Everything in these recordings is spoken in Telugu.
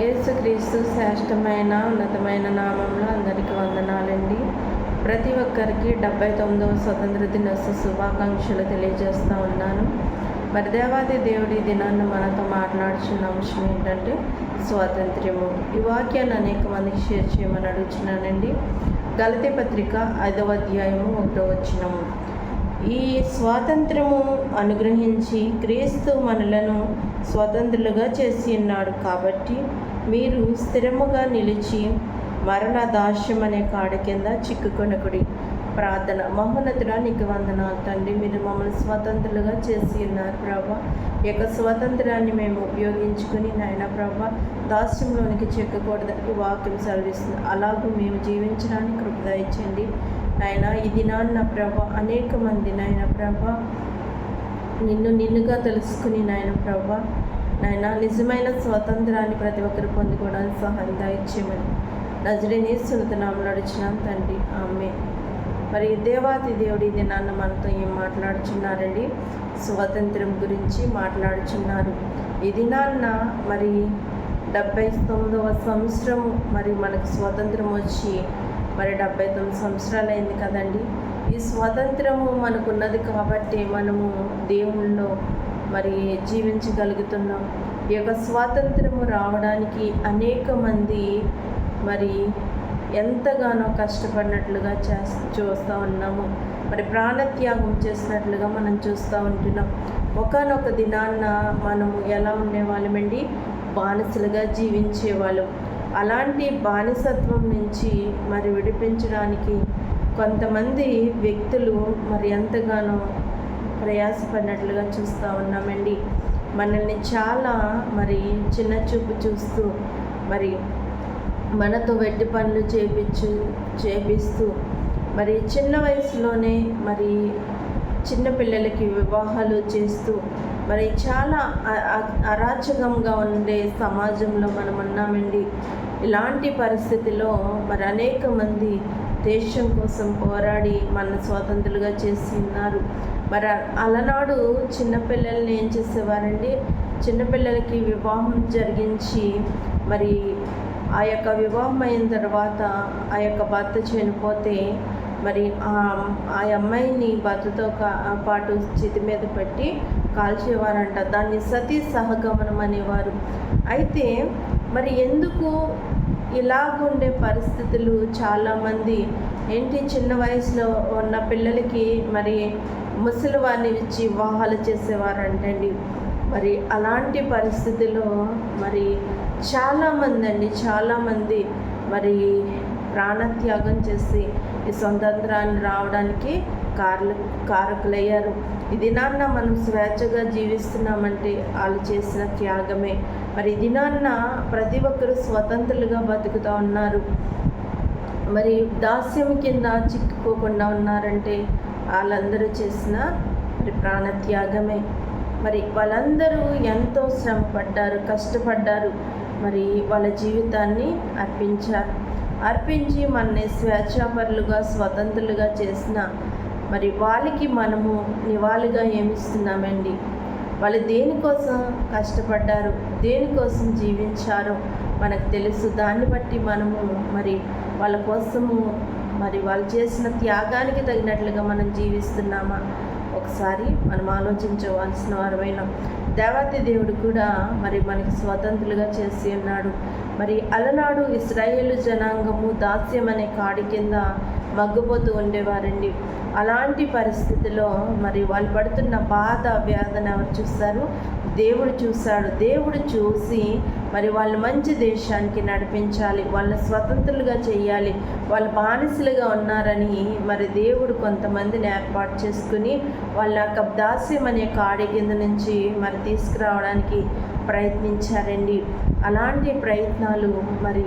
యేసుక్రీస్తు శ్రేష్టమైన ఉన్నతమైన నామంలో అందరికీ వందనాలండి. ప్రతి ఒక్కరికి డెబ్బై తొమ్మిదవ స్వతంత్ర దినోత్సవ శుభాకాంక్షలు తెలియజేస్తూ ఉన్నాను. మరి దేవాది దేవుడి దినాన్ని మనతో మాట్లాడుచున్న అంశం ఏంటంటే స్వాతంత్ర్యము. ఈ వాక్యాన్ని అనేక మందికి షేర్ చేయమని అడుగుతున్నానండి గలతి పత్రిక ఐదవ అధ్యాయము ఒకటో వచ్చినము ఈ స్వాతంత్రము అనుగ్రహించి క్రీస్తు మనలను స్వతంత్రులుగా చేసి ఉన్నాడు కాబట్టి మీరు స్థిరముగా నిలిచి మరణ దాస్యం అనే కాడ కింద చిక్కుకొనకుడి. ప్రార్థన. మహోన్నతుడా నీకు వందనాలు తండ్రి. మీరు మమ్మల్ని స్వతంత్రులుగా చేసి ఉన్నారు ప్రభా. ఈ యొక్క స్వతంత్రాన్ని మేము ఉపయోగించుకుని నాయన ప్రభా దాస్యంలోనికి చెక్కకూడదని వాక్యం సెలవిస్తుంది. అలాగూ మేము జీవించడానికి కృప నాయన ఈ దినాన్న ప్రభ అనేక మంది నాయన ప్రభ నిన్ను నిన్నుగా తెలుసుకుని నాయన ప్రభ నాయన నిజమైన స్వాతంత్రాన్ని ప్రతి ఒక్కరు పొందుకోవడానికి సహాయం దయచేయమని నజరిని సునతనామలు అడిచినాం తండ్రి. ఆమె మరి దేవాతి దేవుడి ఈ దినాన్న మనతో ఏం మాట్లాడుచున్నారండి? స్వాతంత్రం గురించి మాట్లాడుచున్నారు. ఈ దినాన్న మరి డెబ్బై తొమ్మిదవ సంవత్సరం మరి మనకు స్వాతంత్రం వచ్చి మరి డెబ్బై తొమ్మిది సంవత్సరాలు అయింది కదండి. ఈ స్వాతంత్రము మనకున్నది కాబట్టి మనము దేవుళ్ళలో మరి జీవించగలుగుతున్నాం. ఈ యొక్క స్వాతంత్రము రావడానికి అనేక మంది మరి ఎంతగానో కష్టపడినట్లుగా చేస్ చూస్తూ ఉన్నాము. మరి ప్రాణత్యాగం చేసినట్లుగా మనం చూస్తూ ఉంటున్నాం. ఒకనొక దినాన్న మనము ఎలా ఉండేవాళ్ళమండి? బానిసలుగా జీవించేవాళ్ళం. అలాంటి బానిసత్వం నుంచి మరి విడిపించడానికి కొంతమంది వ్యక్తులు మరి ఎంతగానో ప్రయాసపడినట్లుగా చూస్తూ ఉన్నామండి. మనల్ని చాలా మరి చిన్న చూపు చూస్తూ మరి మనతో వెట్టి పనులు చేపించు చేపిస్తూ మరి చిన్న వయసులోనే మరి చిన్నపిల్లలకి వివాహాలు చేస్తూ మరి చాలా అ- అరాచకంగా ఉండే సమాజంలో మనం ఉన్నామండి. ఇలాంటి పరిస్థితిలో మరి అనేక మంది దేశం కోసం పోరాడి మన స్వాతంత్రులుగా చేసి ఉన్నారు. మరి అలనాడు చిన్నపిల్లల్ని ఏం చేసేవారండి? చిన్నపిల్లలకి వివాహం జరిగించి మరి ఆ యొక్క వివాహం అయిన తర్వాత ఆ యొక్క భర్త చనిపోతే మరి ఆ అమ్మాయిని భర్తతో పాటు చితి మీద పెట్టి కాల్చేవారంట. దాన్ని సతీ సహగమనం అనేవారు. అయితే మరి ఎందుకు ఇలాగుండే పరిస్థితులు చాలామంది? ఏంటి చిన్న వయసులో ఉన్న పిల్లలకి మరి ముసలి వారిని ఇచ్చి వివాహాలు చేసేవారంటండి. మరి అలాంటి పరిస్థితిలో మరి చాలామంది అండి చాలామంది మరి ప్రాణత్యాగం చేసి ఈ స్వతంత్రాన్ని రావడానికి కారులు కారకులయ్యారు. ఈ దినాన్న మనం స్వేచ్ఛగా జీవిస్తున్నామంటే వాళ్ళు చేసిన త్యాగమే. మరి ఈ దినాన్న ప్రతి ఒక్కరు స్వతంత్రులుగా బతుకుతూ ఉన్నారు. మరి దాస్యం కింద చిక్కుకోకుండా ఉన్నారంటే వాళ్ళందరూ చేసిన మరి ప్రాణత్యాగమే. మరి వాళ్ళందరూ ఎంతో శ్రమ పడ్డారు కష్టపడ్డారు. మరి వాళ్ళ జీవితాన్ని అర్పించారు. అర్పించి మనని స్వేచ్ఛాపరులుగా స్వతంత్రులుగా చేసిన మరి వాళ్ళకి మనము నివాళిగా ఏమిస్తున్నామండి వాళ్ళు దేనికోసం కష్టపడ్డారు దేనికోసం జీవించారో మనకు తెలుసు. దాన్ని బట్టి మనము మరి వాళ్ళ కోసము మరి వాళ్ళు చేసిన త్యాగానికి తగినట్లుగా మనం జీవిస్తున్నామా? ఒకసారి మనం ఆలోచించవలసిన వారమైన దేవాతి దేవుడు కూడా మరి మనకి స్వతంత్రులుగా చేసి ఉన్నాడు. మరి అలనాడు ఇస్రాయేలు జనాంగము దాస్యం అనే కాడి కింద మగ్గిపోతూ ఉండేవారండి. అలాంటి పరిస్థితిలో మరి వాళ్ళు పడుతున్న బాధ వేదన ఎవరు చూస్తారు? దేవుడు చూశాడు. దేవుడు చూసి మరి వాళ్ళు మంచి దేశానికి నడిపించాలి. వాళ్ళ స్వతంత్రులుగా చేయాలి. వాళ్ళు బానిసలుగా ఉన్నారని మరి దేవుడు కొంతమందిని ఏర్పాటు చేసుకుని వాళ్ళ యొక్క దాస్యం అనే కాడి కింద నుంచి మరి తీసుకురావడానికి ప్రయత్నించారండి. అలాంటి ప్రయత్నాలు మరి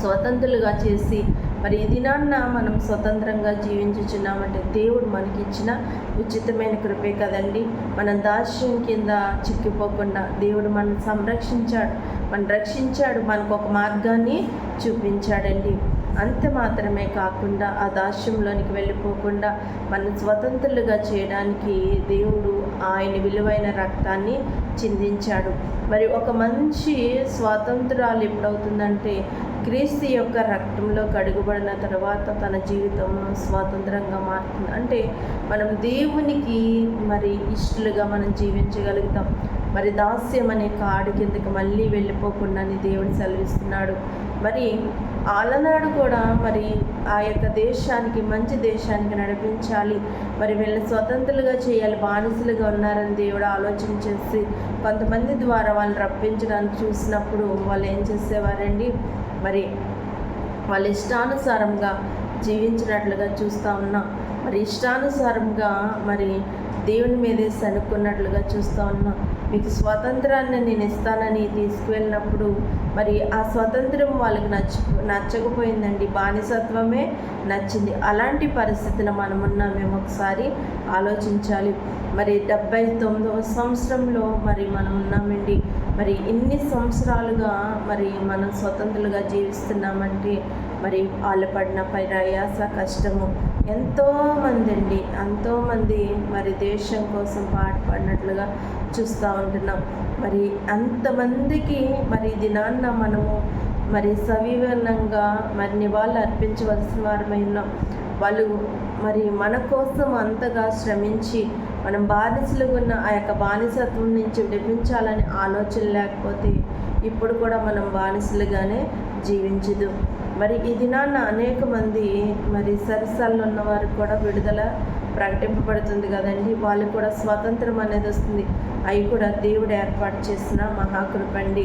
స్వతంత్రులుగా చేసి మరి ఈ దినాన్న మనం స్వతంత్రంగా జీవించుచున్నామంటే దేవుడు మనకి ఇచ్చిన ఉచితమైన కృపే కదండి. మనం దాస్యం కింద చిక్కిపోకుండా దేవుడు మనం సంరక్షించాడు. మనం రక్షించాడు మనకు ఒక మార్గాన్ని చూపించాడండి. అంత మాత్రమే కాకుండా ఆ దాస్యంలోనికి వెళ్ళిపోకుండా మనం స్వతంత్రులుగా చేయడానికి దేవుడు ఆయన విలువైన రక్తాన్ని చిందించాడు. మరి ఒక మంచి స్వాతంత్రాలు ఎప్పుడవుతుందంటే క్రీస్తు యొక్క రక్తంలో కడుగుబడిన తర్వాత తన జీవితం స్వాతంత్రంగా మారుతుంది. అంటే మనం దేవునికి మరి ఇష్టలుగా మనం జీవించగలుగుతాం. మరి దాస్యం అనే కాడు కిందకి మళ్ళీ వెళ్ళిపోకుండాని దేవుడు సెలవిస్తున్నాడు. మరి ఆలనాడు కూడా మరి ఆ యొక్క దేశానికి మంచి దేశానికి నడిపించాలి. మరి వీళ్ళని స్వతంత్రులుగా చేయాలి బానిసలుగా ఉన్నారని దేవుడు ఆలోచన చేసి కొంతమంది ద్వారా వాళ్ళని రప్పించడానికి చూసినప్పుడు వాళ్ళు ఏం చేసేవారండి? మరి వాళ్ళ ఇష్టానుసారంగా జీవించినట్లుగా చూస్తూ ఉన్నాం. మరి ఇష్టానుసారంగా మరి దేవుని మీదే సనుక్కున్నట్లుగా చూస్తూ ఉన్నాం. మీకు స్వాతంత్రాన్ని నేను ఇస్తానని తీసుకువెళ్ళినప్పుడు మరి ఆ స్వాతంత్రం వాళ్ళకి నచ్చ నచ్చకపోయిందండి. బానిసత్వమే నచ్చింది. అలాంటి పరిస్థితిని మనమున్నా మేము ఒకసారి ఆలోచించాలి. మరి డెబ్బై తొమ్మిదవ సంవత్సరంలో మరి మనం ఉన్నామండి మరి ఇన్ని సంవత్సరాలుగా మరి మనం స్వతంత్రులుగా జీవిస్తున్నామంటే మరి వాళ్ళు పడిన ప్రయాస కష్టము ఎంతోమంది అండి ఎంతోమంది మరి దేశం కోసం పాటుపడినట్లుగా చూస్తూ ఉంటున్నాం. మరి అంతమందికి మరి దినాన్న మనము మరి సవివరణంగా మరి నివాళులు అర్పించవలసిన వారమై ఉన్నాం. వాళ్ళు మరి మన కోసం అంతగా శ్రమించి మనం బానిసలుగా ఉన్న ఆ యొక్క బానిసత్వం నుంచి విడిపించాలని ఆలోచన లేకపోతే ఇప్పుడు కూడా మనం బానిసలుగానే జీవించదు. మరి ఈ దినాన్న అనేక మంది మరి సరిసల్లో ఉన్న వారికి కూడా విడుదల ప్రకటింపబడుతుంది కదండి. వాళ్ళకి కూడా స్వాతంత్రం అనేది వస్తుంది. అవి కూడా దేవుడు ఏర్పాటు చేసిన మహాకృపండి.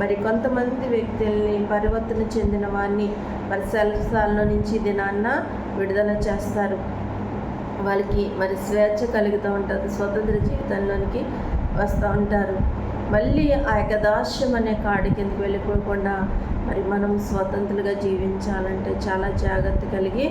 మరి కొంతమంది వ్యక్తుల్ని పరివర్తన చెందిన వారిని మరి సెలసాల్లో నుంచి దినాన్న విడుదల చేస్తారు. వాళ్ళకి మరి స్వేచ్ఛ కలుగుతూ ఉంటుంది. స్వతంత్ర జీవితంలోనికి వస్తూ ఉంటారు. మళ్ళీ ఆ యొక్క దాస్యం అనే కాడి కిందకి వెళ్ళిపోకుండా మరి మనం స్వతంత్రులుగా జీవించాలంటే చాలా జాగ్రత్త కలిగి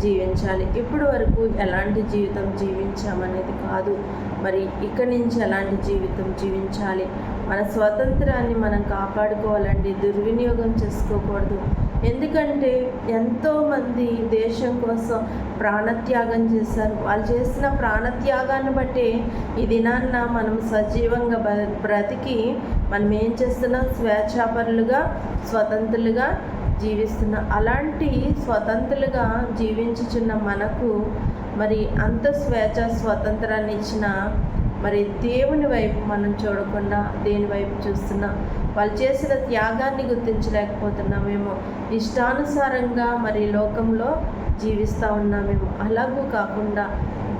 జీవించాలి. ఇప్పటి వరకు ఎలాంటి జీవితం జీవించామనేది కాదు. మరి ఇక్కడి నుంచి ఎలాంటి జీవితం జీవించాలి? మన స్వాతంత్రాన్ని మనం కాపాడుకోవాలండి దుర్వినియోగం చేసుకోకూడదు. ఎందుకంటే ఎంతోమంది దేశం కోసం ప్రాణత్యాగం చేశారు. వాళ్ళు చేసిన ప్రాణత్యాగాన్ని బట్టి ఈ దినాన్న మనం సజీవంగా బ్రతికి మనం ఏం చేస్తున్నాం? స్వేచ్ఛాపరులుగా స్వతంత్రులుగా జీవిస్తున్నాం. అలాంటి స్వతంత్రులుగా జీవించుచున్న మనకు మరి అంత స్వేచ్ఛ స్వతంత్రాన్ని ఇచ్చిన మరి దేవుని వైపు మనం చూడకుండా దేని వైపు చూస్తున్నాం? వాళ్ళు చేసిన త్యాగాన్ని గుర్తించలేకపోతున్నామేమో. ఇష్టానుసారంగా మరి లోకంలో జీవిస్తూ ఉన్నామేమో. అలాగూ కాకుండా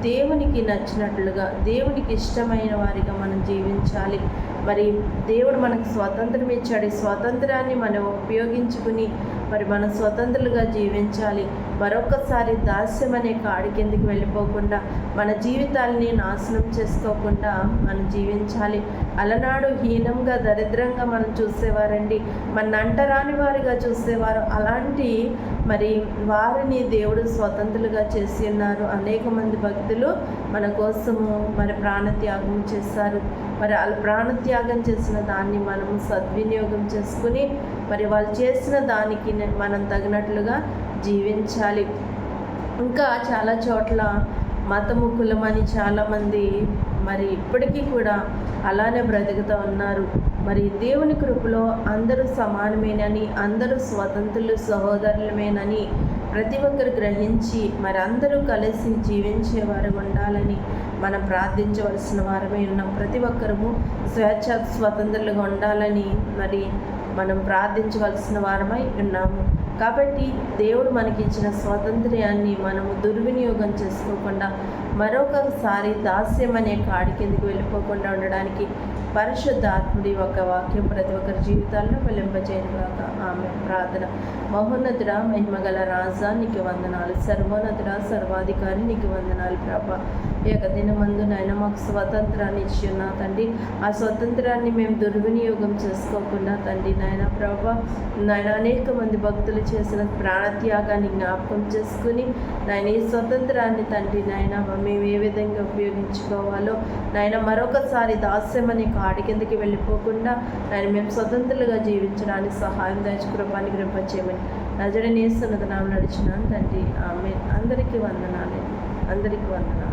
దేవునికి నచ్చినట్లుగా దేవునికి ఇష్టమైన వారిగా మనం జీవించాలి. మరి దేవుడు మనకు స్వాతంత్రం ఇచ్చాడు. స్వాతంత్రాన్ని మనం ఉపయోగించుకుని మరి మనం స్వతంత్రులుగా జీవించాలి. మరొకసారి దాస్యం అనే కాడి కిందకి వెళ్ళిపోకుండా మన జీవితాలని నాశనం చేసుకోకుండా మనం జీవించాలి. అలనాడు హీనంగా దరిద్రంగా మనం చూసేవారండి. మన అంటరాని వారిగా చూసేవారు. అలాంటి మరి వారిని దేవుడు స్వతంత్రులుగా చేసి ఉన్నారు. అనేక మంది భక్తులు మన కోసము మరి ప్రాణత్యాగం చేస్తారు మరి వాళ్ళు ప్రాణత్యాగం చేసిన దాన్ని మనము సద్వినియోగం చేసుకుని మరి వాళ్ళు చేసిన దానికి మనం తగినట్లుగా జీవించాలి. ఇంకా చాలా చోట్ల మతము కులమని చాలామంది మరి ఇప్పటికీ కూడా అలానే బ్రతుకుతూ ఉన్నారు. మరి దేవుని కృపలో అందరూ సమానమేనని అందరూ స్వతంత్రులు సహోదరులమేనని ప్రతి ఒక్కరు గ్రహించి మరి అందరూ కలిసి జీవించేవారు ఉండాలని మనం ప్రార్థించవలసిన వారమే ఉన్నాం. ప్రతి ఒక్కరము స్వేచ్ఛ స్వతంత్రులుగా ఉండాలని మరి మనం ప్రార్థించవలసిన వారమై ఉన్నాము. కాబట్టి దేవుడు మనకి ఇచ్చిన స్వాతంత్ర్యాన్ని మనము దుర్వినియోగం చేసుకోకుండా మరొకసారి దాస్యం అనే కాడి కిందకి వెళ్ళిపోకుండా ఉండడానికి పరిశుద్ధాత్ముడి ఒక వాక్యం ప్రతి ఒక్కరి జీవితాల్లో వెలింపజేయనుగాక ఆమె ప్రార్థన. మహోన్నతుడ మహిమగల రాజా నీకు వందనాలు. సర్వోన్నతుడ సర్వాధికారి నీకు వందనాలు ప్రభా. ఈ యొక్క దినమందు నాయన మాకు స్వతంత్రాన్ని ఇచ్చి ఉన్నా తండ్రి ఆ స్వతంత్రాన్ని మేము దుర్వినియోగం చేసుకోకుండా తండ్రి నాయన ప్రభ నాయన అనేక మంది భక్తులు చేసిన ప్రాణత్యాగాన్ని జ్ఞాపకం చేసుకుని నాయన ఈ స్వతంత్రాన్ని తండ్రి నాయన మేము ఏ విధంగా ఉపయోగించుకోవాలో నాయన మరొకసారి దాస్యం అనే పాడి కిందకి వెళ్ళిపోకుండా ఆయన మేము స్వతంత్రులుగా జీవించడానికి సహాయం దాచి కృపాన్ని కృప నజడనేస్తున్నది నామ నడిచిన తండ్రి. ఆమె అందరికీ వందనాలే. అందరికీ వందనాలు.